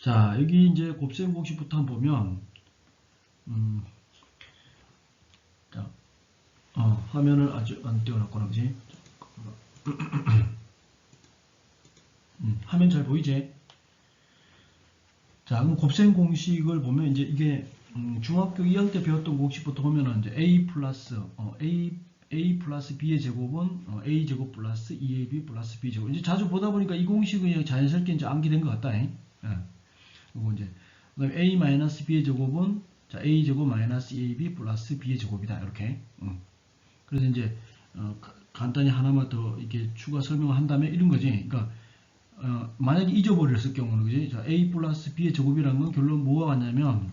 자, 여기 이제 곱셈 공식부터 한번 보면, 음, 자, 어, 화면을 아주 안 띄워놨구나, 그지? 음, 화면 잘 보이지? 자, 그럼 곱셈 공식을 보면 이제 이게 음, 중학교 2학년 때 배웠던 공식부터 보면은 이제 a 플러스 어, a a 플러스 b의 제곱은 어, a 제곱 플러스 2ab 플러스 b 제곱. 이제 자주 보다 보니까 이 공식은 그냥 자연스럽게 이제 암기된 것 같다. 잉? 예. 그리고 이제 a 마이너스 b의 제곱은 자 a 제곱 마이너스 2ab 플러스 b의 제곱이다. 이렇게. 음. 그래서 이제 어, 가- 간단히 하나만 더 이렇게 추가 설명을 한다면 이런 거지. 그러니까 어, 만약에 잊어버렸을 경우는 그지? 자, a 플러스 b의 제곱이라는 건 결론 뭐가 같냐면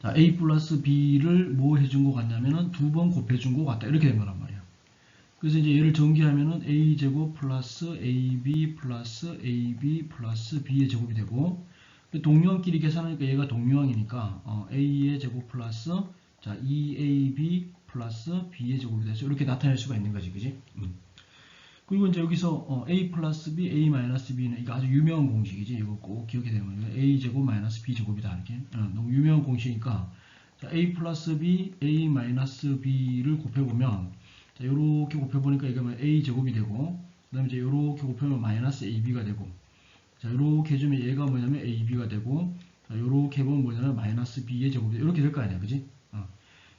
자, a 플러스 b를 뭐 해준 것 같냐면은 두 번 곱해준 것 같다 이렇게 된 거란 말이야. 그래서 이제 얘를 전개하면은 a 제곱 플러스 ab 플러스 ab 플러스 b의 제곱이 되고 동류항끼리 계산하니까 얘가 동류항이니까 어, a의 제곱 플러스 자 2ab 플러스 b의 제곱이 돼서 이렇게 나타낼 수가 있는 거지, 그지? 음. 그리고 이제 여기서 어, a 플러스 b, a 마이너스 b는 이거 아주 유명한 공식이지. 이거 꼭 기억해 되면 a 제곱 마이너스 b 제곱이다 이렇게. 어, 너무 유명한 공식이니까 자, a 플러스 b, a 마이너스 b를 곱해보면 자, 요렇게 곱해보니까 이거 뭐 a 제곱이 되고 그 다음에 이제 요렇게 곱해보면 마이너스 ab가 되고 자 요렇게 해주면 얘가 뭐냐면 ab가 되고 자, 요렇게 해보면 뭐냐면 마이너스 b의 제곱이 이렇게 될 거 아니야, 그지? 어.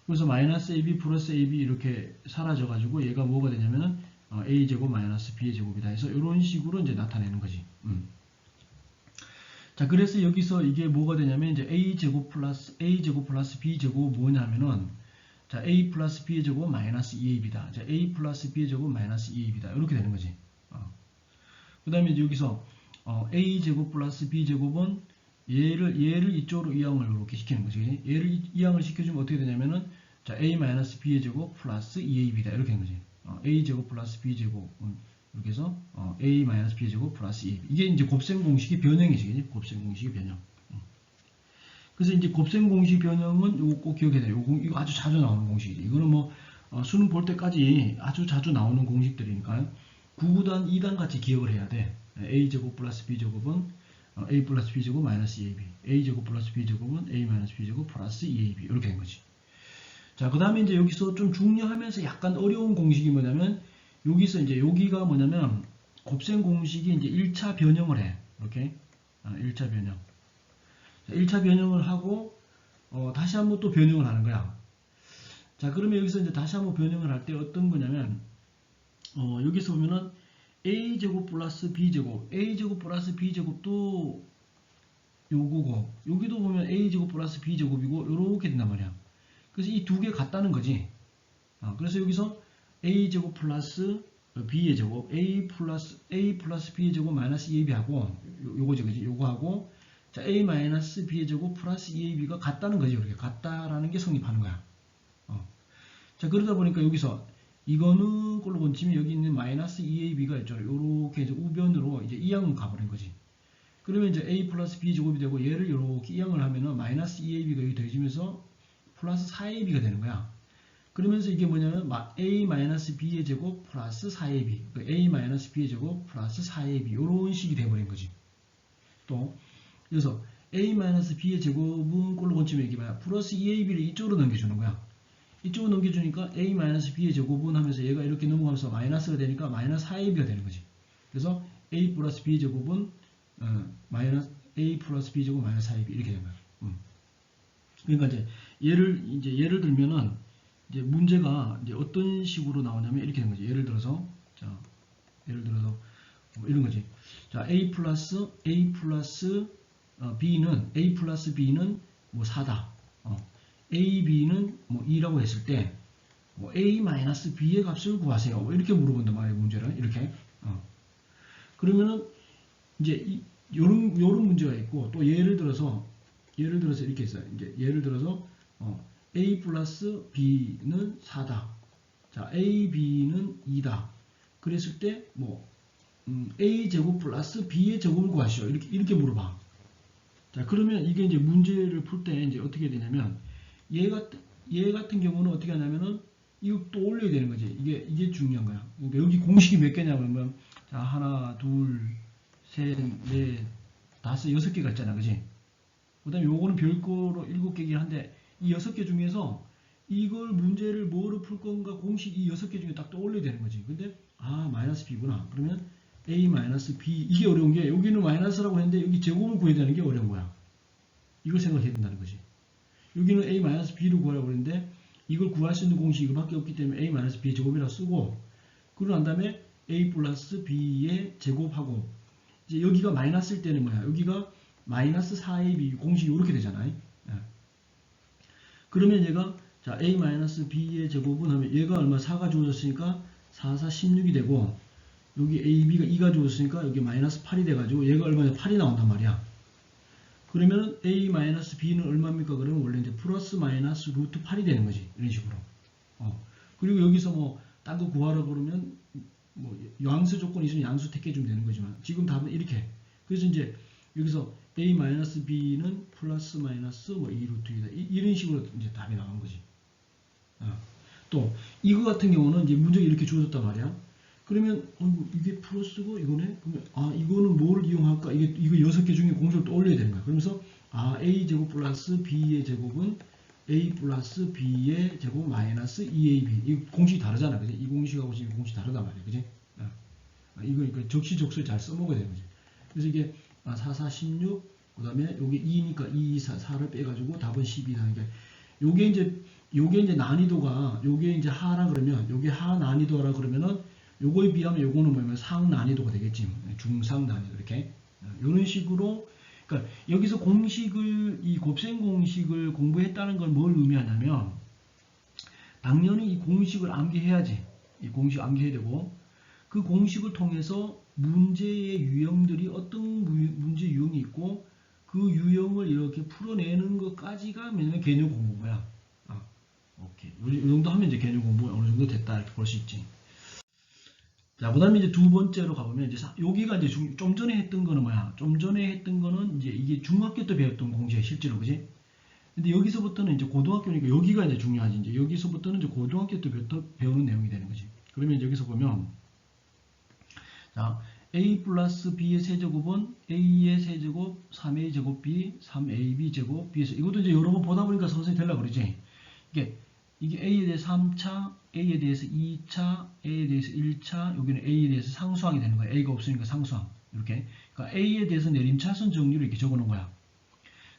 그래서 마이너스 ab 플러스 ab 이렇게 사라져가지고 얘가 뭐가 되냐면은 어, a 제곱 마이너스 b의 제곱이다 해서 이런 식으로 이제 나타내는 거지. 음. 자, 그래서 여기서 이게 뭐가 되냐면 이제 a 제곱 플러스 a 제곱 플러스 b 제곱 뭐냐면은 자 a 플러스 b의 제곱 마이너스 2ab다. 자 a 플러스 b의 제곱 마이너스 2ab다. 이렇게 되는 거지. 어. 그 다음에 이제 여기서 어, a 제곱 플러스 b 제곱은 얘를 얘를 이쪽으로 이항을 이렇게 시키는 거지. 얘를 이- 이항을 시켜주면 어떻게 되냐면은 자 a 마이너스 b의 제곱 플러스 2ab다. 이렇게 되는 거지. 어, a 제곱 플러스 b 제곱 음, 이렇게 해서 어, a 마이너스 b 제곱 플러스 2ab 이게 이제 곱셈 공식의 변형이지? 곱셈 공식의 변형 음. 그래서 이제 곱셈 공식 변형은 요거 꼭 기억해야 돼요 이거 아주 자주 나오는 공식이지 이거는 뭐 어, 수능 볼 때까지 아주 자주 나오는 공식들이니까 9구단 2단 같이 기억을 해야 돼 a 제곱 플러스 b 제곱은 어, a 플러스 b 제곱 마이너스 2ab a 제곱 플러스 b 제곱은 a 마이너스 b 제곱 플러스 2ab 이렇게 된 거지 자, 그 다음에 이제 여기서 좀 중요하면서 약간 어려운 공식이 뭐냐면, 여기서 이제 여기가 뭐냐면, 곱셈 공식이 이제 1차 변형을 해. 이렇게. 아, 1차 변형. 자, 1차 변형을 하고, 어, 다시 한번 또 변형을 하는 거야. 자, 그러면 여기서 이제 다시 한번 변형을 할 때 어떤 거냐면, 어, 여기서 보면은, a제곱 플러스 b제곱, a제곱 플러스 b제곱도 요거고, 여기도 보면 a제곱 플러스 b제곱이고, 요렇게 된단 말이야. 그래서 이 두 개 같다는 거지. 어, 그래서 여기서 a 제곱 플러스 b의 제곱, a 플러스 a 플러스 b의 제곱 마이너스 2ab 하고 요, 요거지, 그지? 요거 하고 자 a 마이너스 b의 제곱 플러스 2ab가 같다는 거지, 이렇게 같다라는 게 성립하는 거야. 어. 자 그러다 보니까 여기서 이거는 꼴로 본치면 여기 있는 마이너스 2ab가 있죠. 요렇게 이제 우변으로 이제 이항 가버린 거지. 그러면 이제 a 플러스 b 제곱이 되고 얘를 이렇게 이항을 하면은 마이너스 2ab가 여기 더해지면서 플러스 4ab가 되는 거야. 그러면서 이게 뭐냐면 a-b의 제곱 플러스 4ab 그 a-b의 제곱 플러스 4ab 이런 식이 돼버린 거지. 또 그래서 a-b의 제곱은 꼴로 본치면 이게 뭐야 플러스 2ab를 이쪽으로 넘겨주는 거야. 이쪽으로 넘겨주니까 a-b의 제곱은 하면서 얘가 이렇게 넘어가면서 마이너스가 되니까 마이너스 4ab가 되는 거지. 그래서 a 플러스 b 제곱은 어, 마이너스 a 플러스 b 제곱 마이너스 4ab 이렇게 되는 거야. 음. 그러니까 이제 예를 이제 예를 들면은 이제 문제가 이제 어떤 식으로 나오냐면 이렇게 되는 거지. 예를 들어서 자 예를 들어서 뭐 이런 거지. 자 a 플러스 a 플러스 어, b는 a 플러스 b는 뭐 4다. 어, a b는 뭐 2라고 했을 때 뭐 a 마이너스 b의 값을 구하세요. 뭐 이렇게 물어본단 말이에요. 문제를 이렇게. 어. 그러면은 이제 이, 요런 요런 문제가 있고 또 예를 들어서 예를 들어서 이렇게 있어요. 이제 예를 들어서 어, a 플러스 b는 4다. 자, a, b는 2다. 그랬을 때 뭐 음, a 제곱 플러스 b의 제곱을 구하시오. 이렇게 이렇게 물어봐. 자, 그러면 이게 이제 문제를 풀 때 이제 어떻게 되냐면 얘 같은 얘 같은 경우는 어떻게 하냐면은 이거 또 올려야 되는 거지. 이게 이게 중요한 거야. 그러니까 여기 공식이 몇 개냐면 자, 하나, 둘, 셋, 넷, 다섯 여섯 개가 있잖아, 그지? 그다음에 요거는 별거로 일곱 개긴 한데 이 여섯 개 중에서 이걸 문제를 뭐로 풀 건가 공식 이 여섯 개 중에 딱 떠올려야 되는 거지. 근데 아 마이너스 b구나. 그러면 a 마이너스 b 이게 어려운 게 여기는 마이너스라고 했는데 여기 제곱을 구해야 되는 게 어려운 거야. 이걸 생각해야 된다는 거지. 여기는 a 마이너스 b를 구하라고 그랬는데 이걸 구할 수 있는 공식이 이거밖에 없기 때문에 a 마이너스 b의 제곱이라고 쓰고 그러고 난 다음에 a 플러스 b의 제곱하고 이제 여기가 마이너스일 때는 뭐야? 여기가 마이너스 4ab 공식이 이렇게 되잖아요. 예. 그러면 얘가 자 a 마이너스 b의 제곱은 하면 얘가 얼마 4가 주어졌으니까 4, 4, 16이 되고 여기 ab가 2가 주어졌으니까 여기 마이너스 8이 돼가지고 얘가 얼마냐 8이 나온단 말이야. 그러면 a 마이너스 b는 얼마입니까? 그러면 원래 이제 플러스 마이너스 루트 8이 되는 거지 이런 식으로. 어. 그리고 여기서 뭐 딴 거 구하라 그러면 뭐 양수 조건이 있으면 양수 택해 주면 되는 거지만 지금 답은 이렇게. 그래서 이제 여기서 a 마이너스 b는 플러스 마이너스 뭐 2루트이다 이런 식으로 이제 답이 나온 거지. 어. 또 이거 같은 경우는 이제 문제가 이렇게 주어졌단 말이야. 그러면 어, 이게 플러스고 이거네. 그러면 아 이거는 뭐를 이용할까? 이게 이거 여섯 개 중에 공식을 떠올려야 되는 거야. 그러면서 아 a 제곱 플러스 b의 제곱은 a 플러스 b의 제곱 마이너스 2ab 이 공식이 다르잖아, 그지? 이 공식하고 지금 공식 다르단 말이야, 그지? 어. 아, 이거 그러니까 적시적소를 잘 써먹어야 되는 거지. 그래서 이게 아, 4, 4, 16, 그 다음에 여기 2니까 2, 2, 4, 4를 빼가지고 답은 12다. 그러니까 요게 이제 요게 이제 난이도가 요게 이제 하라 그러면 요게 하 난이도라 그러면은 요거에 비하면 요거는 뭐냐면 상 난이도가 되겠지 중상 난이도 이렇게 이런 식으로 그러니까 여기서 공식을 이 곱셈 공식을 공부했다는 건 뭘 의미하냐면 당연히 이 공식을 암기해야지 이 공식 암기해야 되고 그 공식을 통해서 문제의 유형들이 어떤 무- 문제 유형이 있고 그 유형을 이렇게 풀어내는 것까지가 뭐냐면 개념 공부인 거야. 아, 오케이. 이 정도 하면 이제 개념 공부 어느 정도 됐다 이렇게 볼 수 있지. 자, 그 다음에 이제 두 번째로 가보면 이제 사- 여기가 이제 중- 좀 전에 했던 거는 뭐야? 좀 전에 했던 거는 이제 이게 중학교 때 배웠던 공식이야, 실제로, 그지? 근데 여기서부터는 이제 고등학교니까 여기가 이제 중요하지. 이제 여기서부터는 이제 고등학교 때 배웠던, 배우는 내용이 되는 거지. 그러면 여기서 보면, 자, a 플러스 b의 세제곱은 a의 세제곱, 3a 제곱 b, 3ab 제곱 b에서 이것도 이제 여러 번 보다 보니까 선생님 되려고 그러지. 이게 이게 A에 대해서 3차, A에 대해서 2차, A에 대해서 1차, 여기는 A에 대해서 상수항이 되는 거야. A가 없으니까 상수항. 이렇게. 그러니까 A에 대해서 내림차순 정리를 이렇게 적어 놓은 거야.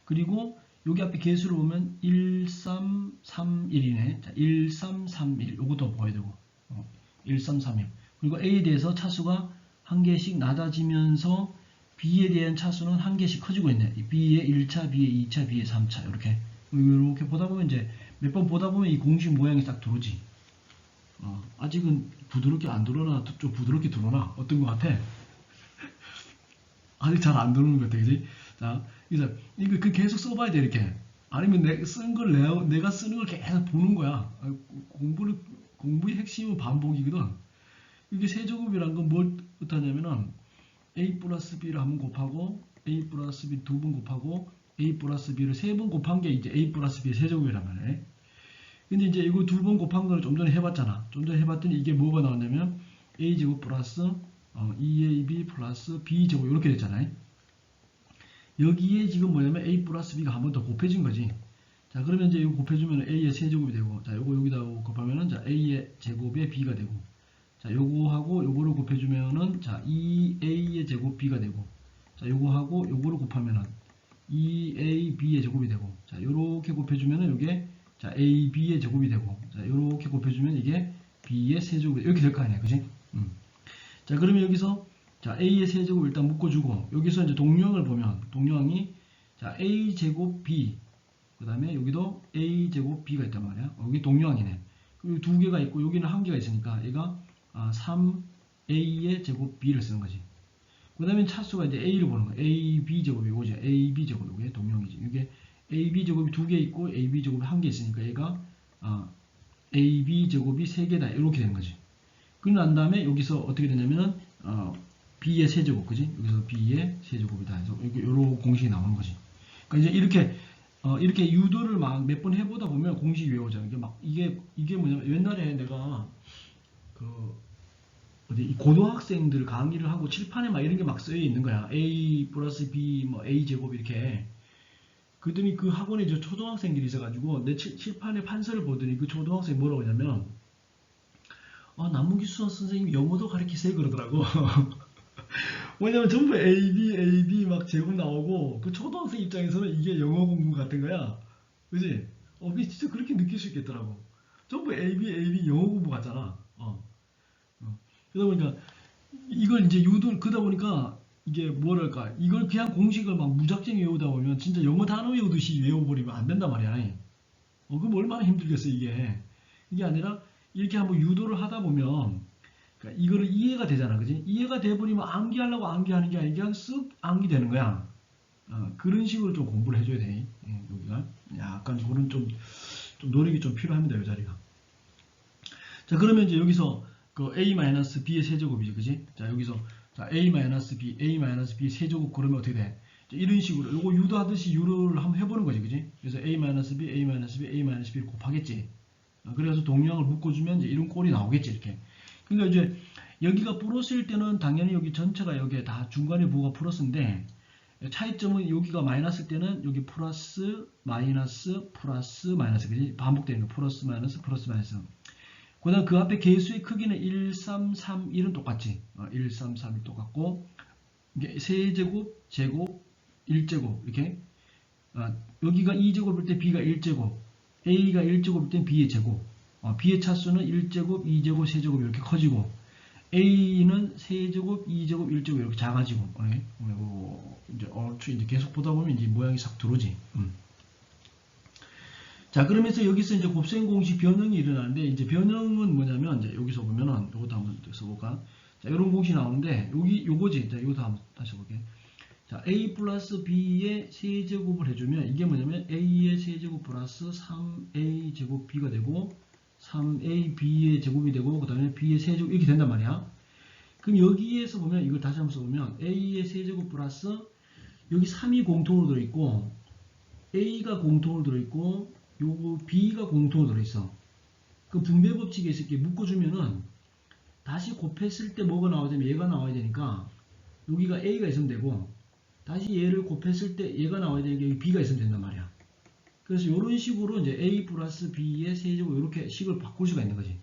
그리고 여기 앞에 개수를 보면 1, 3, 3, 1이네. 자, 1, 3, 3, 1. 요것도 보여야 되고. 어, 1, 3, 3, 1. 그리고 A에 대해서 차수가 한 개씩 낮아지면서 B에 대한 차수는 한 개씩 커지고 있네. 이 B의 1차, B의 2차, B의 3차. 이렇게. 이렇게 보다 보면 이제 몇 번 보다 보면 이 공식 모양이 딱 들어오지. 어, 아직은 부드럽게 안 들어오나 좀 부드럽게 들어오나 어떤 것 같아? 아직 잘 안 들어오는 것 같아, 그지? 자, 그래서 이거 그 계속 써봐야 돼 이렇게. 아니면 내 쓴 걸 내가, 쓰는 걸 계속 보는 거야. 아, 공부를 공부의 핵심은 반복이거든. 이게 세제곱이란 건 뭘 뜻하냐면은 a 플러스 b를 한 번 곱하고 a 플러스 b 두 번 곱하고 a 플러스 b를 세 번 곱한 게 이제 a 플러스 b의 세제곱이란 말이에요. 근데 이제 이거 두 번 곱한 거를 좀 전에 해봤잖아. 좀 전에 해봤더니 이게 뭐가 나왔냐면 a 제곱 플러스 어, 2ab 플러스 b 제곱 이렇게 됐잖아요. 여기에 지금 뭐냐면 a 플러스 b가 한 번 더 곱해진 거지. 자 그러면 이제 이거 곱해주면 a의 세제곱이 되고 자 요거 여기다 곱하면은 자 a의 제곱에 b가 되고 자 요거하고 요거를 곱해주면은 자 2a의 제곱 b가 되고 자 요거하고 요거를 곱하면은 2ab의 제곱이 되고 자 요렇게 곱해주면은 요게 자 ab의 제곱이 되고 자 요렇게 곱해주면 이게 b의 세제곱이 이렇게 될 거 아니야 그지? 음. 자 그러면 여기서 자 a의 세제곱 일단 묶어주고 여기서 이제 동영을 보면 동영이 자 a 제곱 b 그 다음에 여기도 a 제곱 b가 있단 말이야. 어, 여기 동영이네. 그리고 두 개가 있고 여기는 한 개가 있으니까 얘가 아, 3a의 제곱 b를 쓰는 거지. 그 다음에 차수가 이제 a를 보는 거야. Ab 제곱이 이거죠 ab 제곱 이게 동영이지. 이게 ab 제곱이 두 개 있고 ab 제곱이 한 개 있으니까 얘가 아, ab 제곱이 세 개다. 이렇게 되는 거지. 그러고 난 다음에 여기서 어떻게 되냐면은 어, b의 세제곱 그지? 여기서 b의 세제곱이다. 해서 이렇게 공식이 나오는 거지. 그러니까 이제 이렇게 어, 이렇게 유도를 막 몇 번 해보다 보면 공식 외워져 이게 막 이게 이게 뭐냐면 옛날에 내가 그 어디 이 고등학생들 강의를 하고 칠판에 막 이런 게 막 쓰여 있는 거야. A 플러스 B 뭐 A 제곱 이렇게. 그랬더니 그 학원에 저 초등학생들이 있어가지고 내 칠, 칠판에 판서를 보더니 그 초등학생이 뭐라고 하냐면 아 남문기 수학 선생님이 영어도 가르치세요 그러더라고. 왜냐면 전부 A, B, A, B 막 제곱 나오고 그 초등학생 입장에서는 이게 영어 공부 같은 거야. 그지? 어, 그게 진짜 그렇게 느낄 수 있겠더라고. 전부 A, B, A, B 영어 공부 같잖아. 어. 어. 그러다 보니까 이걸 이제 유도 그러다 보니까 이게 뭐랄까 이걸 그냥 공식을 막 무작정 외우다 보면 진짜 영어 단어 외우듯이 외워버리면 안 된단 말이야. 어, 그럼 얼마나 힘들겠어 이게. 이게 아니라 이렇게 한번 유도를 하다 보면 그러니까 이거를 이해가 되잖아, 그지? 이해가 돼버리면 암기하려고 암기하는 게 아니라 그냥 쓱 암기되는 거야. 어, 그런 식으로 좀 공부를 해줘야 돼. 예, 여기가 약간 그런 좀, 좀 노력이 좀 필요합니다, 이 자리가. 자, 그러면 이제 여기서 그 a-b의 세제곱이지, 그지? 자, 여기서 자, a-b, a-b 세제곱 그러면 어떻게 돼? 자, 이런 식으로 요거 유도하듯이 유도를 한번 해보는 거지, 그지? 그래서 a-b, a-b, a-b를 곱하겠지. 어, 그래서 동량을 묶어주면 이제 이런 꼴이 나오겠지, 이렇게. 그러니까 이제 여기가 플러스일 때는 당연히 여기 전체가 여기에 다 중간에 부호가 플러스인데 차이점은 여기가 마이너스일 때는 여기 플러스 마이너스 플러스 마이너스 그지 반복되는 거 플러스 마이너스 플러스 마이너스 그 다음 그 앞에 개수의 크기는 1, 3, 3, 1은 똑같지 어, 1, 3, 3이 똑같고 이게 세제곱, 제곱, 1제곱 이렇게 어, 여기가 2제곱일 때 B가 1제곱 A가 1제곱일 때 B의 제곱 어, B의 차수는 1제곱, 2제곱, 세제곱 이렇게 커지고 A는 세제곱, 2제곱, 1제곱 이렇게 작아지고 네? 어, 이제 얼추 이제 계속 보다 보면 이제 모양이 싹 들어오지. 음. 자 그러면서 여기서 이제 곱셈 공식 변형이 일어나는데 이제 변형은 뭐냐면 이제 여기서 보면은 이것도 한번 써볼까? 자 이런 공식이 나오는데 여기 요거지. 자 이것도 한번 다시 볼게. 자 a 플러스 b의 세제곱을 해주면 이게 뭐냐면 a의 세제곱 플러스 3a 제곱 b가 되고 3ab의 제곱이 되고 그 다음에 b의 세제곱 이렇게 된단 말이야. 그럼 여기에서 보면 이걸 다시 한번 써보면 a의 세제곱 플러스 여기 3이 공통으로 들어있고 a가 공통으로 들어있고 요거 b가 공통으로 들어있어. 그 분배 법칙에 있을 게 묶어주면은 다시 곱했을 때 뭐가 나와야 되면 얘가 나와야 되니까 여기가 a가 있으면 되고 다시 얘를 곱했을 때 얘가 나와야 되니까 여기 b가 있으면 된단 말이야. 그래서 이런 식으로 이제 a 플러스 b의 세제곱 이렇게 식을 바꿀 수가 있는 거지.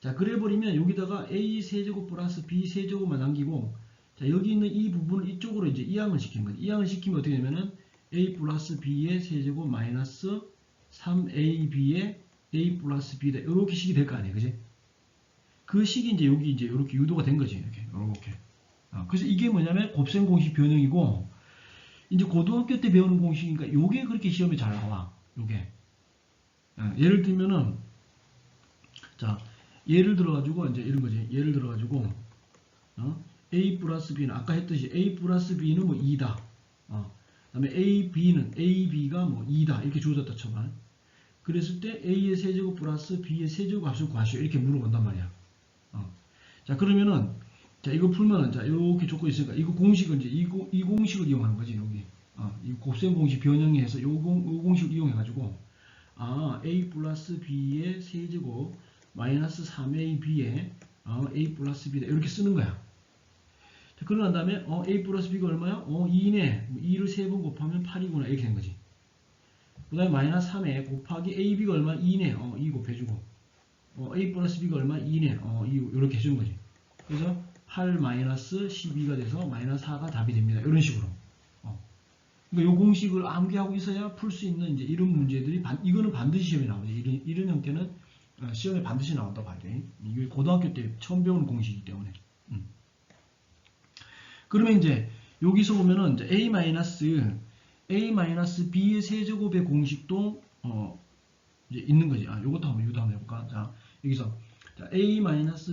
자 그래 버리면 여기다가 a 세제곱 플러스 b 세제곱만 남기고 자 여기 있는 이 부분을 이쪽으로 이제 이항을 시키는 거지. 이항을 시키면 어떻게 되면은 a 플러스 b의 세제곱 마이너스 3ab의 a 플러스 b다 이렇게 식이 될 거 아니에요, 그지? 그 식이 이제 여기 이제 이렇게 유도가 된 거지, 이렇게 이렇게. 아, 그래서 이게 뭐냐면 곱셈 공식 변형이고 이제 고등학교 때 배우는 공식이니까 요게 그렇게 시험에 잘 나와. 요게. 아, 예를 들면은 자 예를 들어 가지고 이제 이런 거지. 예를 들어 가지고 어? a 플러스 b는 아까 했듯이 a 플러스 b는 뭐 2다. 어. 그다음에 a, b는 a, b가 뭐 2다 이렇게 주어졌다 쳐봐. 그랬을 때 a의 세제곱 플러스 b의 세제곱 값을 구하시오 이렇게 물어본단 말이야. 어. 자 그러면은 자, 이거 풀면은, 자, 이렇게 조건 있으니까, 이거 공식을 이제, 이, 이 공식을 이용하는 거지, 여기. 아, 이 곱셈 공식 변형해서 요, 공, 요 공식을 이용해 가지고, 아, a 플러스 b의 세제곱, 마이너스 3ab의 어, a 플러스 b다. 이렇게 쓰는 거야. 자, 그러고 난 다음에, 어, a 플러스 b가 얼마야? 어, 2네. 2를 3번 곱하면 8이구나. 이렇게 된 거지. 그 다음에 마이너스 3에 곱하기 ab가 얼마? 2네. 어, 2 곱해주고. 어, a 플러스 b가 얼마? 2네. 어, 2, 이렇게 해주는 거지. 그래서 8 마이너스 12가 돼서 마이너스 4가 답이 됩니다. 이런 식으로. 어. 그러니까 이 공식을 암기하고 있어야 풀 수 있는 이제 이런 문제들이 반, 이거는 반드시 시험에 나오죠. 이런, 이런 형태는 어, 시험에 반드시 나온다 봐야 돼. 이게 고등학교 때 처음 배우는 공식이기 때문에. 음. 그러면 이제 여기서 보면은 이제 a 마이너스 a 마이너스 b의 세제곱의 공식도 어 이제 있는 거지. 아, 요것도 한번 유도 한번 해볼까? 자, 여기서 자, a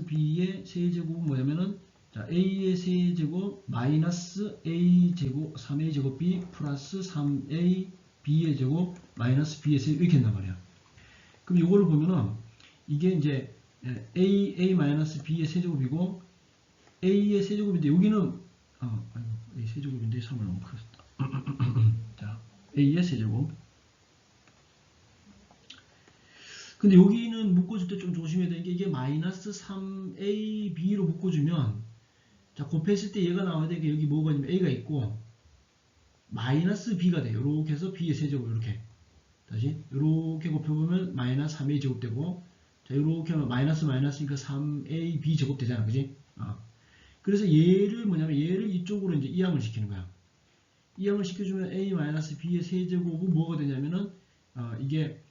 b의 세제곱은 뭐냐면은 자, a의 세제곱 마이너스 a 제곱 3a 제곱 b 플러스 3a b의 제곱 마이너스 b의 세제곱 이렇게 한단 말이야. 그럼 이거를 보면은 이게 이제 a a 마이너스 b의 세제곱이고 a의 세제곱인데 여기는 어, 아이고, a 세제곱인데 3을 너무 크다. 자, a의 세제곱 근데 여기는 묶어줄 때 좀 조심해야 되는 게 이게 마이너스 3ab로 묶어주면 자 곱했을 때 얘가 나와야 되게 여기 뭐가 있냐면 a가 있고 마이너스 b가 돼요. 이렇게 해서 b의 세제곱 이렇게 다시 이렇게 곱해보면 마이너스 3a 제곱 되고 자 이렇게 하면 마이너스 마이너스니까 3ab 제곱 되잖아 그지? 어. 그래서 얘를 뭐냐면 얘를 이쪽으로 이제 이항을 시키는 거야. 이항을 시켜주면 a 마이너스 b의 세제곱은 뭐가 되냐면은 어, 이게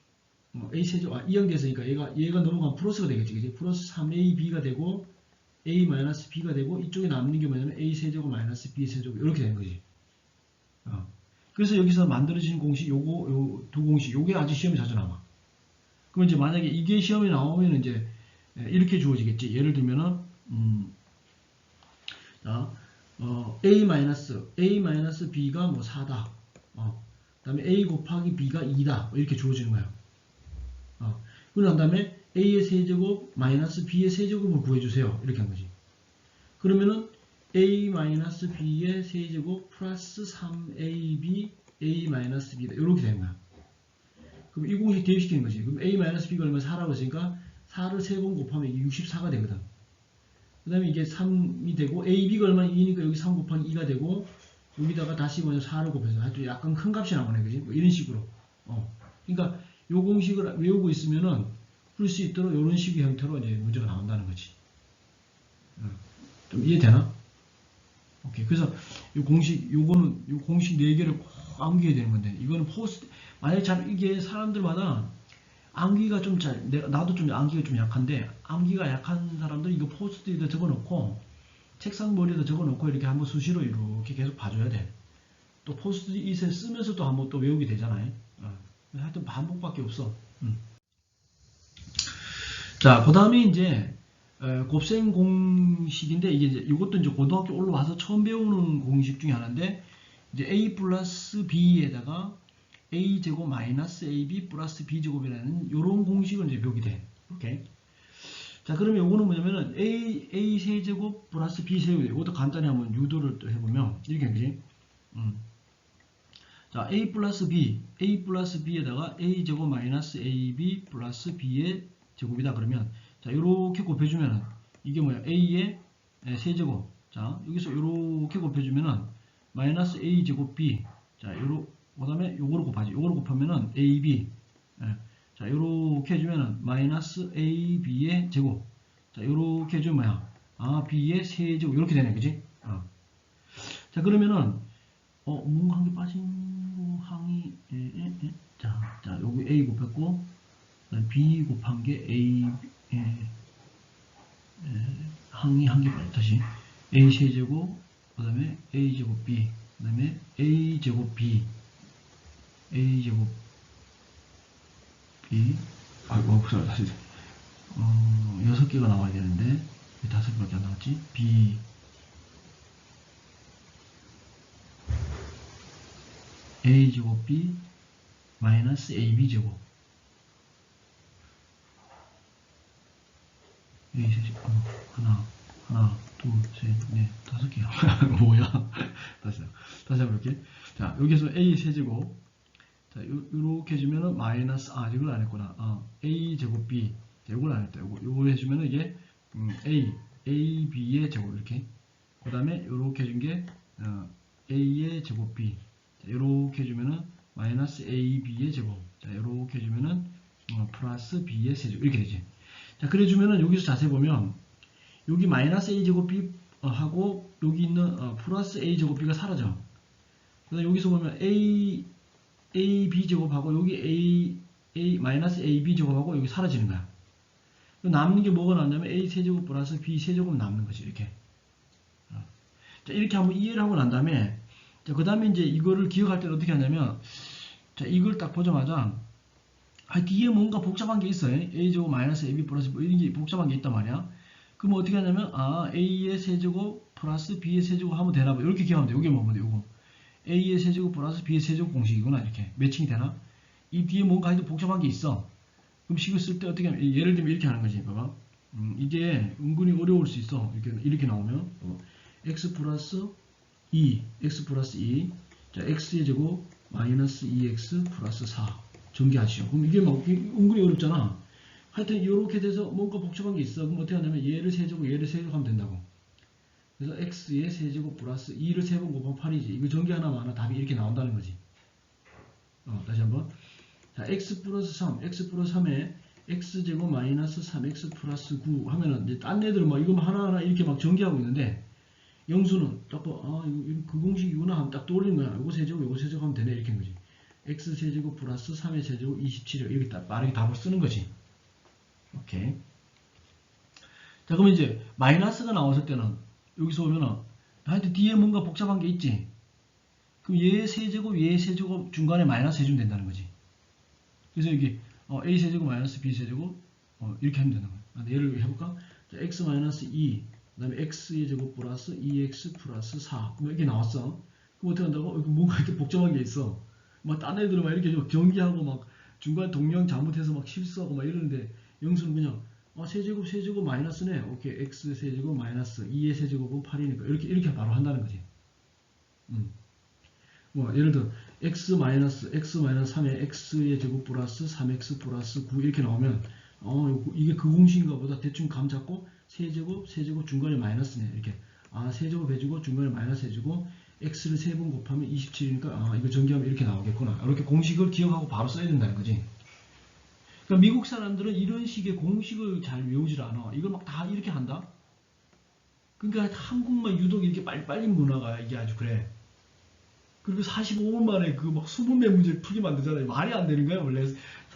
어, a 세제곱 아, 이항 됐으니까 얘가 얘가 넘어가면 플러스가 되겠지 그지? 플러스 3ab가 되고 a 마이너스 b가 되고 이쪽에 남는 게 뭐냐면 a 세제곱 마이너스 b 세제곱 이렇게 되는 거지. 어. 그래서 여기서 만들어진 공식 요거 요 두 공식 요게 아주 시험에 자주 나와. 그럼 이제 만약에 이게 시험에 나오면 이제 이렇게 주어지겠지. 예를 들면은 음, 자, 어, a 마이너스 마이너스 b가 뭐 4다. 어, 그다음에 a 곱하기 b가 2다. 뭐 이렇게 주어지는 거야. 어, 그런 다음에 a의 세제곱 마이너스 b의 세제곱을 구해주세요. 이렇게 한 거지. 그러면은 a 마이너스 b의 세제곱 플러스 3ab a 마이너스 b다. 이렇게 되는 거야. 그럼 이 공식 대입시키는 거지. 그럼 a 마이너스 b가 얼마 4라고 했으니까 4를 3번 곱하면 이게 64가 되거든. 그 다음에 이게 3이 되고 ab가 얼마 2니까 여기 3 곱하기 2가 되고 여기다가 다시 먼저 4를 곱해서 하여튼 약간 큰 값이 나오네. 그지? 뭐 이런 식으로. 어. 그러니까 요 공식을 외우고 있으면은 풀 수 있도록 이런 식의 형태로 이제 문제가 나온다는 거지. 어. 좀 이해되나? 오케이. 그래서 이 공식, 요거는, 요 공식 4개를 꼭 암기해야 되는 건데, 이거는 포스트, 만약에 잘, 이게 사람들마다 암기가 좀 잘, 내가, 나도 좀 암기가 좀 약한데, 암기가 약한 사람들은 이거 포스트에다 적어 놓고, 책상 머리에다 적어 놓고, 이렇게 한번 수시로 이렇게 계속 봐줘야 돼. 또 포스트잇에 쓰면서 또 한번 또 외우게 되잖아요. 어. 하여튼 반복밖에 없어. 음. 자, 그 다음에 이제, 에, 곱셈 공식인데 이게 이제 이것도 이제 고등학교 올라와서 처음 배우는 공식 중에 하나인데 이제 a 플러스 b에다가 a 제곱 마이너스 ab 플러스 b 제곱이라는 이런 공식을 이제 배우게 돼. 오케이. 자 그러면 이거는 뭐냐면은 a a 세제곱 플러스 b 세제곱 이것도 간단히 한번 유도를 또 해보면 이렇게 그지? 음. 자 a 플러스 b a 플러스 b에다가 a 제곱 마이너스 ab 플러스 b의 제곱이다 그러면 자, 요렇게 곱해주면은, 이게 뭐야? A의 세제곱. 자, 여기서 요렇게 곱해주면은, 마이너스 A 제곱 B. 자, 요로, 그 다음에 요거를 곱하지. 요거를 곱하면은 AB. 예. 자, 요렇게 해주면은, 마이너스 AB의 제곱. 자, 요렇게 해주면 뭐야? 아, B의 세제곱. 요렇게 되네. 그지? 어. 자, 그러면은, 어, 뭔가 한 개 빠진 거, 항이, 에, 에, 에. 자, 자, 여기 A 곱했고, B 곱한 게 A, 예, 예, 항이 한 개 빠져 다시 a 세제곱 그 다음에 a 제곱 b 그 다음에 a 제곱 b a 제곱 b? 아이고 없어 다시. 어, 여섯 개가 나와야 되는데 왜 다섯 개밖에 안 나왔지? B. A 제곱 b 마이너스 ab 제곱. A 세제곱 어, 하나 하나 둘셋넷 다섯 개야. 뭐야? 다시 다시 한번 볼게. 자 여기서 A 세제곱 자 요, 요렇게 해주면은 마이너스 아 이걸 안 했구나. 어, A 제곱 B 자, 이걸 안 했다. 요거 요거 해주면은 이게 음, A A B의 제곱 이렇게. 그 다음에 요렇게 해준 게 어, A의 제곱 B. 자, 요렇게 해주면은 마이너스 A B의 제곱. 자 요렇게 해주면은 어, 플러스 B의 세제곱. 이렇게 되지. 자, 그래 주면은 여기서 자세히 보면 여기 마이너스 a 제곱 b 어, 하고 여기 있는 어, 플러스 a 제곱 b가 사라져. 그다음 여기서 보면 a a b 제곱하고 여기 a a 마이너스 a b 제곱하고 여기 사라지는 거야. 남는 게 뭐가 남냐면 a 세제곱 플러스 b 세제곱 남는 거지 이렇게. 어. 자, 이렇게 한번 이해를 하고 난 다음에 자, 그 다음에 이제 이거를 기억할 때는 어떻게 하냐면 자, 이걸 딱 보자마자 아, 뒤에 뭔가 복잡한 게 있어요. a제곱 마이너스 ab 플러스 뭐 이런 게 복잡한 게 있단 말이야. 그럼 어떻게 하냐면 아 a의 세제곱 플러스 b의 세제곱 하면 되나 봐. 이렇게 기억하면 돼. 이게 뭐면 돼. 이거 a의 세제곱 플러스 b의 세제곱 공식이구나. 이렇게 매칭이 되나? 이 뒤에 뭔가 해도 복잡한 게 있어. 그럼 식을 쓸 때 어떻게 하면 예를 들면 이렇게 하는 거지. 봐봐. 음, 이게 은근히 어려울 수 있어. 이렇게 이렇게 나오면 어, x 플러스 2, x 플러스 2, 자 x의 제곱 마이너스 2x 플러스 4. 전개하시죠. 그럼 이게 막 은근히 어렵잖아. 하여튼 이렇게 돼서 뭔가 복잡한 게 있어. 그럼 어떻게 하냐면 얘를 세제곱 얘를 세제곱 하면 된다고. 그래서 x의 세제곱 플러스 2를 세번 곱하면 8이지. 이거 전개 하나만 하나 답이 이렇게 나온다는 거지. 어, 다시 한번. 자, x 플러스 3, x 플러스 3에 x제곱 마이너스 3x 플러스 9 하면은 이제 딴 애들은 막 이거 하나하나 이렇게 막 전개하고 있는데 영수는 딱 봐, 아, 이거, 이거 그 공식이구나 하면 딱 떠올리는 거야. 이거 세제곱, 이거 세제곱 하면 되네. 이렇게 한 거지. x 세제곱 플러스 3의 세제곱 27 이렇게 딱 빠르게 답을 쓰는 거지. 오케이. 자, 그러면 이제 마이너스가 나왔을 때는 여기서 오면은 하여튼 뒤에 뭔가 복잡한 게 있지. 그럼 얘 세제곱, 얘 세제곱 중간에 마이너스 해주면 된다는 거지. 그래서 여기 어, a 세제곱 마이너스 b 세제곱 어, 이렇게 하면 되는 거야. 근데 예를 해볼까? 자, x 마이너스 2, 그 다음에 x의 제곱 플러스 2x 플러스 4. 그럼 이렇게 나왔어. 그럼 어떻게 한다고? 어, 뭔가 이렇게 복잡한 게 있어. 막 딴 애들은 막 이렇게 좀 경기하고 막 중간 동영 잘못해서 막 실수하고 막 이러는데 영수는 그냥 어, 세제곱 세제곱 마이너스네. 오케이 x 세제곱 마이너스 2의 세제곱은 8이니까 이렇게 이렇게 바로 한다는 거지. 음. 뭐 예를 들어 x 마이너스 x 마이너스 3의 x의 제곱 플러스 3x 플러스 9 이렇게 나오면 어 이게 그 공식인가 보다 대충 감 잡고 세제곱 세제곱 중간에 마이너스네 이렇게 아 세제곱 해주고 중간에 마이너스 해주고 x를 세 번 곱하면 27이니까 아 이거 전개하면 이렇게 나오겠구나 이렇게 공식을 기억하고 바로 써야 된다는 거지 그러니까 미국 사람들은 이런 식의 공식을 잘 외우질 않아 이걸 막 다 이렇게 한다 그러니까 한국만 유독 이렇게 빨리빨리 문화가 이게 아주 그래 그리고 45분 만에 그 막 20매 문제를 풀게 만들잖아요. 말이 안 되는 거야, 원래.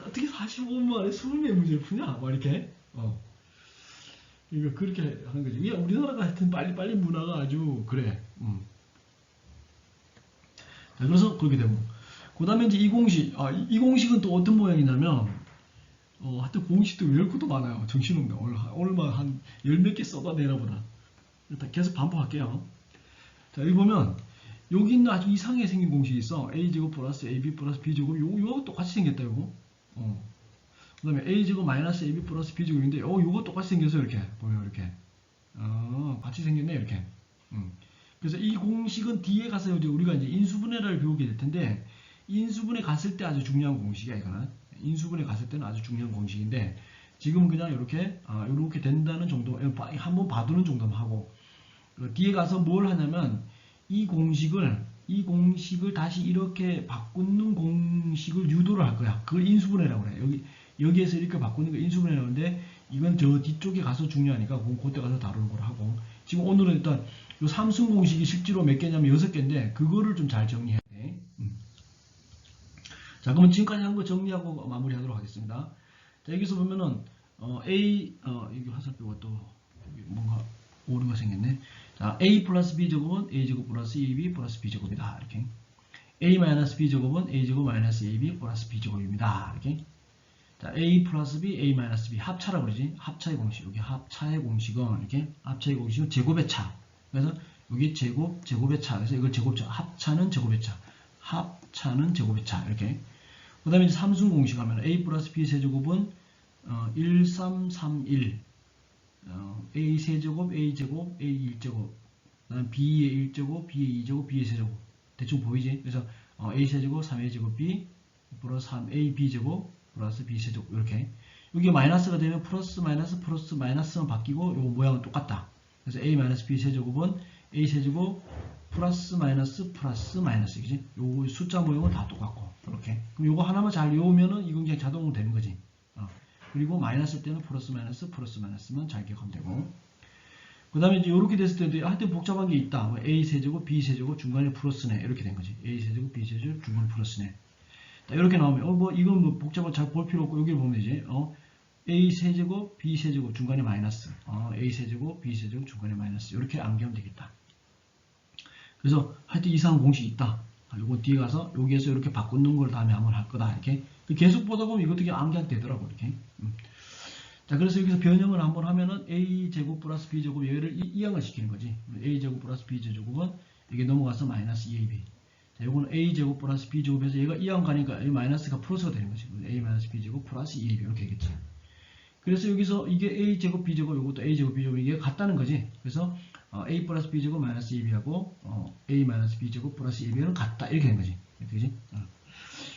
어떻게 45분 만에 20매 문제를 푸냐? 막 이렇게. 어. 이거 그렇게 하는 거지. 이게 우리나라가 하여튼 빨리빨리 문화가 아주 그래. 음. 자, 그래서 그렇게 되고. 그 다음에 이제 이 공식. 아, 이, 이 공식은 또 어떤 모양이냐면, 어, 하여튼 공식도 외울 것도 많아요. 정신없네. 오늘, 오늘만 한 열 몇 개 써봐내나 보다. 일단 계속 반복할게요. 자, 여기 보면, 여기 있는 아주 이상하게 생긴 공식이 있어. a제곱 플러스 ab 플러스 b제곱 요거, 요거 똑같이 생겼다 요거. 어. 그 다음에 a제곱 마이너스 ab 플러스 b제곱인데 어 요거 똑같이 생겨서 이렇게 보면 이렇게 어 같이 생겼네 이렇게. 음. 그래서 이 공식은 뒤에 가서 이제 우리가 이제 인수분해를 배우게 될 텐데 인수분해 갔을 때 아주 중요한 공식이야 이거는. 인수분해 갔을 때는 아주 중요한 공식인데 지금 그냥 이렇게 아, 이렇게 된다는 정도 한번 봐두는 정도만 하고 그 뒤에 가서 뭘 하냐면 이 공식을 이 공식을 다시 이렇게 바꾸는 공식을 유도를 할 거야. 그걸 인수분해라고 그래. 여기 여기에서 이렇게 바꾸는 거 인수분해라고 하는데 이건 저 뒤쪽에 가서 중요하니까 그- 그때 가서 다루는 걸 하고 지금 오늘은 일단 요 삼승 공식이 실제로 몇 개냐면 여섯 개인데 그거를 좀 잘. 음. 자, 그러면 지금까지 한 거 정리하고 마무리하도록 하겠습니다. 자, 여기서 보면은 어, A 어, 여기 화살표가 또 뭔가 오류가 생겼네. 자, a 플러스 b 제곱은 a 제곱 플러스 2b 플러스 b 제곱이다. 이렇게. a 마이너스 b 제곱은 a 제곱 마이너스 2b 플러스 b 제곱입니다. 이렇게. 자, a 플러스 b, a 마이너스 b 합차라고 그러지. 합차의 공식. 여기 합차의 공식은 이렇게 합차의 공식은 제곱의 차. 그래서 여기 제곱, 제곱의 차. 그래서 이걸 제곱차. 합차는 제곱의 차. 합차는 제곱의 차. 이렇게. 그 다음에 삼순 공식 하면 a 플러스 b 세제곱은 어, 1, 3, 3, 1. 어, a 세제곱, a 제곱, a 1제곱, 그다음 b의 1제곱, b의 2제곱, b의 세제곱. 대충 보이지? 그래서 어, a 세제곱, 3a 제곱, b 플러스 3a b 제곱 플러스 b 세제곱 이렇게. 여기 마이너스가 되면 플러스 마이너스 플러스 마이너스만 바뀌고 요 모양은 똑같다. 그래서 a 마이너스 b 세제곱은 a 세제곱 플러스 마이너스 플러스 마이너스. 그지? 요 숫자 모양은 다 똑같고. 이렇게. 그럼 요거 하나만 잘 외우면은 이건 그냥 자동으로 되는 거지. 어. 그리고 마이너스 때는 플러스 마이너스 플러스 마이너스만 잘 기억하면 되고. 그 다음에 이제 이렇게 됐을 때도 하여튼 복잡한 게 있다. 뭐 A 세제곱 B 세제곱 중간에 플러스네. 이렇게 된 거지. A 세제곱 B 세제곱 중간에 플러스네. 자, 이렇게 나오면 어 뭐 이건 뭐 복잡한 잘 볼 필요 없고 여기를 보면 되지. 어? A 세제곱 B 세제곱 중간에 마이너스. 어 A 세제곱 B 세제곱 중간에 마이너스. 이렇게 암기하면 되겠다 그래서 하여튼 이상한 공식이 있다 아, 요거 뒤에 가서 여기에서 이렇게 바꾸는 걸 다음에 한번 할 거다 이렇게 계속 보다 보면 이것도 그냥 암기가 되더라고 이렇게. 음. 자 그래서 여기서 변형을 한번 하면은 a 제곱 플러스 b 제곱 얘를 이- 이항을 시키는 거지. a 제곱 플러스 b 제곱은 이게 넘어가서 마이너스 2ab. 자 요거는 a 제곱 플러스 b 제곱에서 얘가 이항 가니까 이 마이너스가 플러스가 되는 거지. a 마이너스 b 제곱 플러스 2ab 이렇게 되겠지. 그래서 여기서 이게 a 제곱 b 제곱 요것도 a 제곱 b 제곱 이게 같다는 거지. 그래서 어, a 플러스 b 제곱 마이너스 2b하고 어, a 마이너스 b 제곱 플러스 2b는 같다 이렇게 된 거지. 그지? 어.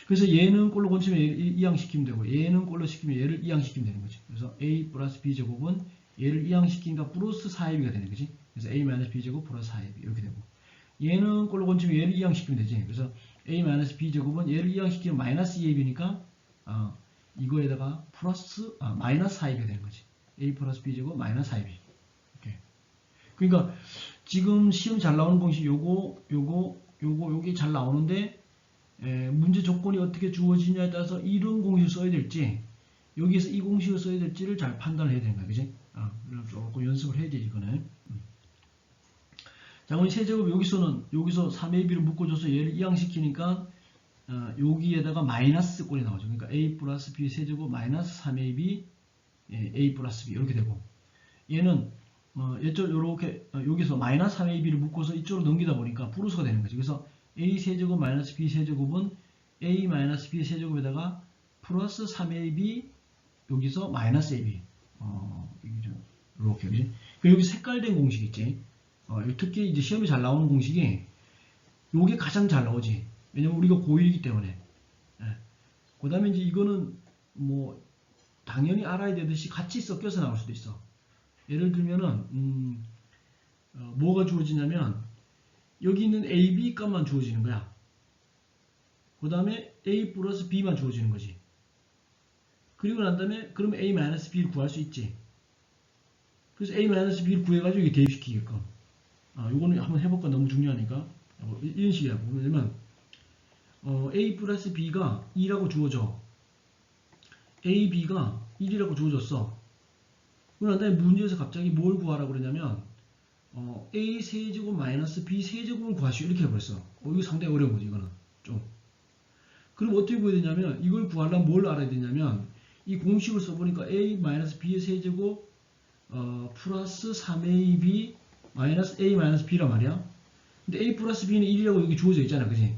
그래서 얘는 꼴로 고치면 얘를 이- 이항시키면 되고 얘는 꼴로 시키면 얘를 이항시키면 되는 거지. 그래서 a 플러스 b 제곱은 얘를 이항시키니까 플러스 4ab가 되는 거지. 그래서 a 마이너스 b 제곱 플러스 4ab 이렇게 되고 얘는 꼴로 고치면 얘를 이항시키면 되지. 그래서 a 마이너스 b 제곱은 얘를 이항시키면 마이너스 2ab니까 아, 이거에다가 플러스 아, 마이너스 4ab가 되는 거지. a 플러스 b 제곱 마이너스 4ab 이렇게. 그러니까 지금 시험 잘 나오는 공식 요거 요거 요거 요게 잘 나오는데 에, 문제 조건이 어떻게 주어지냐에 따라서 이런 공식을 써야 될지 여기에서 이 공식을 써야 될지를 잘 판단을 해야 되는 거야 그지? 아, 조금 연습을 해야 돼 이거는 음. 자 그럼 세제곱 여기서는 여기서 3ab를 묶어줘서 얘를 이항시키니까 어, 여기에다가 마이너스 꼴이 나오죠 그러니까 a 플러스 b 세제곱 마이너스 3ab 예, a 플러스 b 이렇게 되고 얘는 어, 이쪽 요렇게 어, 여기서 마이너스 3ab를 묶어서 이쪽으로 넘기다 보니까 플러스가 되는 거지. 그래서 a 세제곱 마이너스 b 세제곱은 a 마이너스 b 세제곱에다가 플러스 3ab 여기서 마이너스 ab 어, 이게 좀 이렇게 그지? 그 여기 색깔된 공식 있지. 어, 요 특히 이제 시험에 잘 나오는 공식이 요게 가장 잘 나오지. 왜냐면 우리가 고1이기 때문에. 예. 그 다음에 이제 이거는 뭐 당연히 알아야 되듯이 같이 섞여서 나올 수도 있어. 예를 들면은 음, 어, 뭐가 주어지냐면 여기 있는 A, B 값만 주어지는 거야. 그 다음에 A 플러스 B만 주어지는 거지. 그리고 난 다음에 그러면 A 마이너스 B를 구할 수 있지. 그래서 A 마이너스 B를 구해가지고 이게 대입시키게끔. 아, 요거는 한번 해볼까 너무 중요하니까. 어, 이- 이런 식이야. 보면 어, A 플러스 B가 2라고 주어져. A, B가 1이라고 주어졌어. 다음에 문제에서 갑자기 뭘 구하라 그러냐면 어, a 세제곱 마이너스 b 세제곱을 구하시오 이렇게 해버렸어. 어, 이거 상당히 어려운 거지 이거는 좀. 그럼 어떻게 구해야 되냐면 이걸 구하려면 뭘 알아야 되냐면 이 공식을 써보니까 a 마이너스 b의 세제곱 어, 플러스 3ab 마이너스 a 마이너스 b란 말이야. 근데 a 플러스 b는 1이라고 여기 주어져 있잖아, 그지?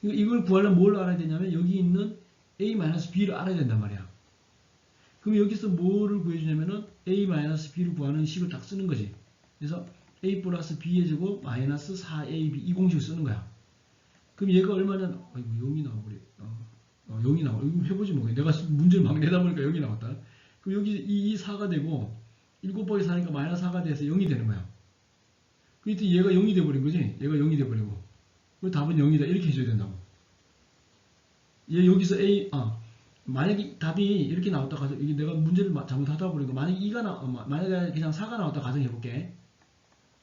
그러니까 이걸 구하려면 뭘 알아야 되냐면 여기 있는 a 마이너스 b를 알아야 된단 말이야. 그럼 여기서 뭐를 구해주냐면은 a-b를 구하는 식을 딱 쓰는 거지. 그래서 a 플러스 b의 제곱 마이너스 4ab 이 공식을 쓰는 거야. 그럼 얘가 얼마냐? 아이고 0이 나와버려. 어, 어, 0이 나와. 이거 해보지 뭐. 내가 문제를 막 내다 보니까 0이 나왔다. 그럼 여기 이, 이 4가 되고 7 번이 4니까 마이너스 4가 돼서 0이 되는 거야. 그때 얘가 0이 돼버린 거지. 얘가 0이 돼버리고. 그 답은 0이다. 이렇게 해줘야 된다고. 얘 여기서 a 아 만약에 답이 이렇게 나왔다 가정 이게 내가 문제를 마- 잘못하다 보니까 만약에 2가 나 어, 마- 만약에 그냥 4가 나왔다 가정해 볼게.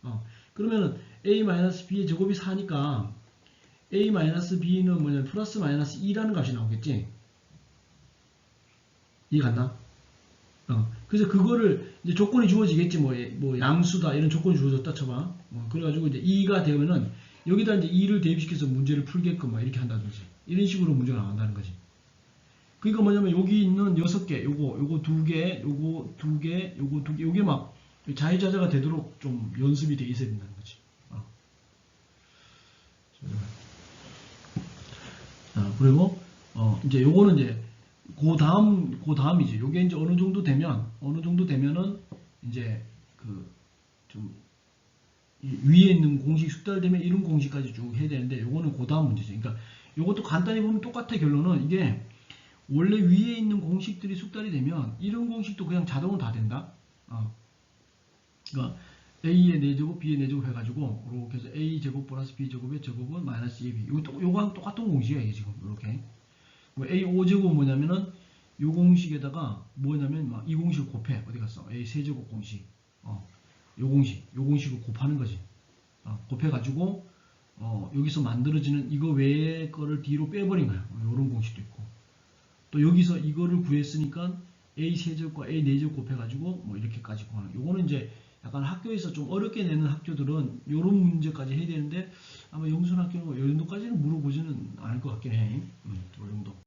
어 그러면은 a-b의 제곱이 4니까 a-b는 뭐냐면 플러스 마이너스 2라는 값이 나오겠지. 이해갔나? 어 그래서 그거를 이제 조건이 주어지겠지 뭐, 예, 뭐 양수다 이런 조건이 주어졌다 쳐봐. 어, 그래가지고 이제 2가 되면은 여기다 이제 2를 대입시켜서 문제를 풀게끔 막 이렇게 한다든지 이런 식으로 문제가 나온다는 거지. 그러니까 뭐냐면 여기 있는 여섯 개, 요거, 요거 두 개, 요거 두 개, 요거 두 개, 요게 막 자유자재가 되도록 좀 연습이 돼 있어야 된다는 거지. 어. 자, 그리고 어 이제 요거는 이제 그 다음 그 다음이지. 요게 이제 어느 정도 되면 어느 정도 되면은 이제 그 좀 위에 있는 공식 숙달되면 이런 공식까지 쭉 해야 되는데 요거는 그 다음 문제죠. 그러니까 요것도 간단히 보면 똑같아 결론은 이게 원래 위에 있는 공식들이 숙달이 되면 이런 공식도 그냥 자동으로 다 된다. 어. 그러니까 a의 4제곱, b의 4제곱 해가지고 이렇게 해서 a 제곱 플러스 b 제곱의 제곱은 마이너스 2b. 이거 또 요거랑 똑같은 공식이야 이게 지금 이렇게. 뭐 a 5제곱 뭐냐면은 요 공식에다가 뭐냐면 막이 공식을 곱해 어디 갔어? a 세제곱 공식. 어. 요 공식, 요 공식을 곱하는 거지. 어, 곱해가지고 어, 여기서 만들어지는 이거 외의 거를 뒤로 빼버린 거야. 이런 공식도 있고. 또 여기서 이거를 구했으니까 a 세제곱과 a 네제곱 곱해가지고 뭐 이렇게까지 구하는. 요거는 이제 약간 학교에서 좀 어렵게 내는 학교들은 요런 문제까지 해야 되는데 아마 영순 학교는 뭐요 정도까지는 물어보지는 않을 것 같긴 해. 음, 요 정도.